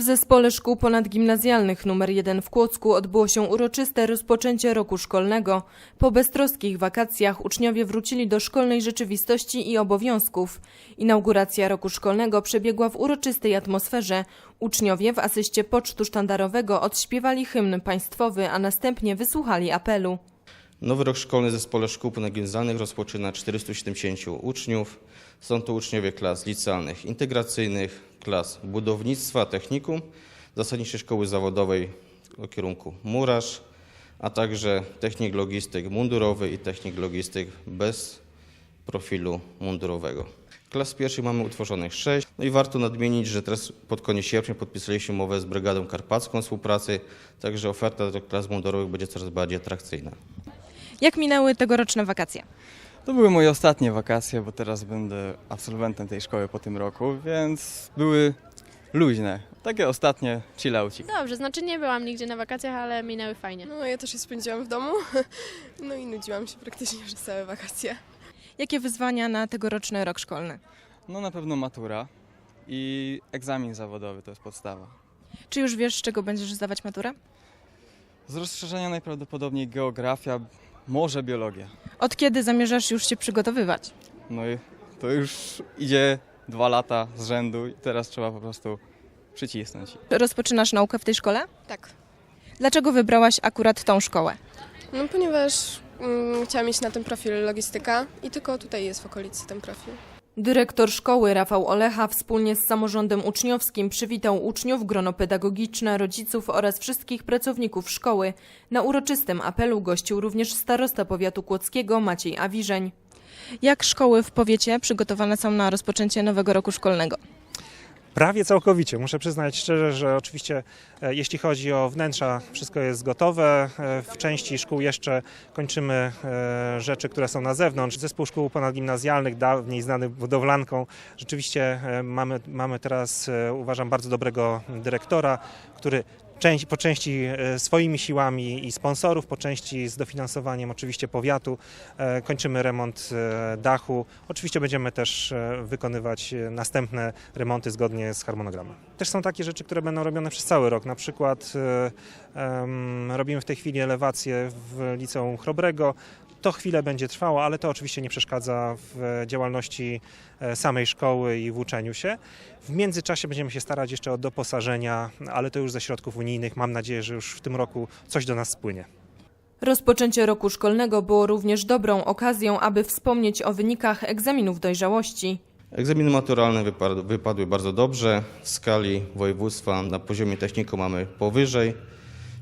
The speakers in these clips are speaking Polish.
Zespole Szkół Ponadgimnazjalnych nr 1 w Kłodzku odbyło się uroczyste rozpoczęcie roku szkolnego. Po beztroskich wakacjach uczniowie wrócili do szkolnej rzeczywistości i obowiązków. Inauguracja roku szkolnego przebiegła w uroczystej atmosferze. Uczniowie w asyście pocztu sztandarowego odśpiewali hymn państwowy, a następnie wysłuchali apelu. Nowy rok szkolny w Zespole Szkół Ponadgimnazjalnych rozpoczyna 470 uczniów. Są to uczniowie klas licealnych integracyjnych, klas budownictwa, technikum, zasadniczej szkoły zawodowej o kierunku murarz, a także technik logistyk mundurowy i technik logistyk bez profilu mundurowego. Klas pierwszych mamy utworzonych sześć. No i warto nadmienić, że teraz pod koniec sierpnia podpisaliśmy umowę z Brygadą Karpacką współpracy, także oferta do klas mundurowych będzie coraz bardziej atrakcyjna. Jak minęły tegoroczne wakacje? To były moje ostatnie wakacje, bo teraz będę absolwentem tej szkoły po tym roku, więc były luźne. Takie ostatnie chillaucik. Dobrze, znaczy nie byłam nigdzie na wakacjach, ale minęły fajnie. No ja też je spędziłam w domu, no i nudziłam się praktycznie przez całe wakacje. Jakie wyzwania na tegoroczny rok szkolny? No na pewno matura i egzamin zawodowy to jest podstawa. Czy już wiesz, z czego będziesz zdawać maturę? Z rozszerzenia najprawdopodobniej geografia, może biologia. Od kiedy zamierzasz już się przygotowywać? No i to już idzie dwa lata z rzędu i teraz trzeba po prostu przycisnąć. Rozpoczynasz naukę w tej szkole? Tak. Dlaczego wybrałaś akurat tą szkołę? No ponieważ mm, chciałam mieć na tym profil logistyka i tylko tutaj jest w okolicy ten profil. Dyrektor szkoły Rafał Olecha wspólnie z samorządem uczniowskim przywitał uczniów, grono pedagogiczne, rodziców oraz wszystkich pracowników szkoły. Na uroczystym apelu gościł również starosta powiatu kłodzkiego Maciej Awiżeń. Jak szkoły w powiecie przygotowane są na rozpoczęcie nowego roku szkolnego? Prawie całkowicie. Muszę przyznać szczerze, że oczywiście e, jeśli chodzi o wnętrza, wszystko jest gotowe. E, W części szkół jeszcze kończymy e, rzeczy, które są na zewnątrz. Zespół szkół ponadgimnazjalnych, dawniej znany budowlanką, rzeczywiście mamy, mamy teraz, uważam, bardzo dobrego dyrektora, który część, po części e, swoimi siłami i sponsorów, po części z dofinansowaniem oczywiście powiatu. E, Kończymy remont e, dachu. Oczywiście będziemy też wykonywać następne remonty zgodnie z harmonogramem. Też są takie rzeczy, które będą robione przez cały rok. Na przykład robimy w tej chwili elewację w liceum Chrobrego. To chwilę będzie trwało, ale to oczywiście nie przeszkadza w działalności e, samej szkoły i w uczeniu się. W międzyczasie będziemy się starać jeszcze o doposażenia, ale to już ze środków unijnych. Mam nadzieję, że już w tym roku coś do nas spłynie. Rozpoczęcie roku szkolnego było również dobrą okazją, aby wspomnieć o wynikach egzaminów dojrzałości. Egzaminy maturalne wypadły, wypadły bardzo dobrze. W skali województwa na poziomie techniku mamy powyżej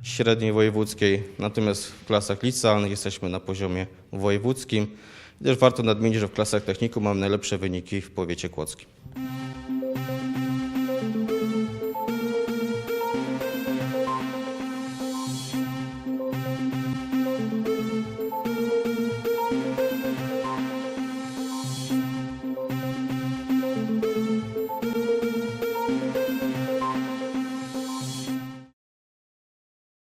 średniej wojewódzkiej, natomiast w klasach licealnych jesteśmy na poziomie wojewódzkim. Też warto nadmienić, że w klasach techniku mamy najlepsze wyniki w powiecie kłodzkim.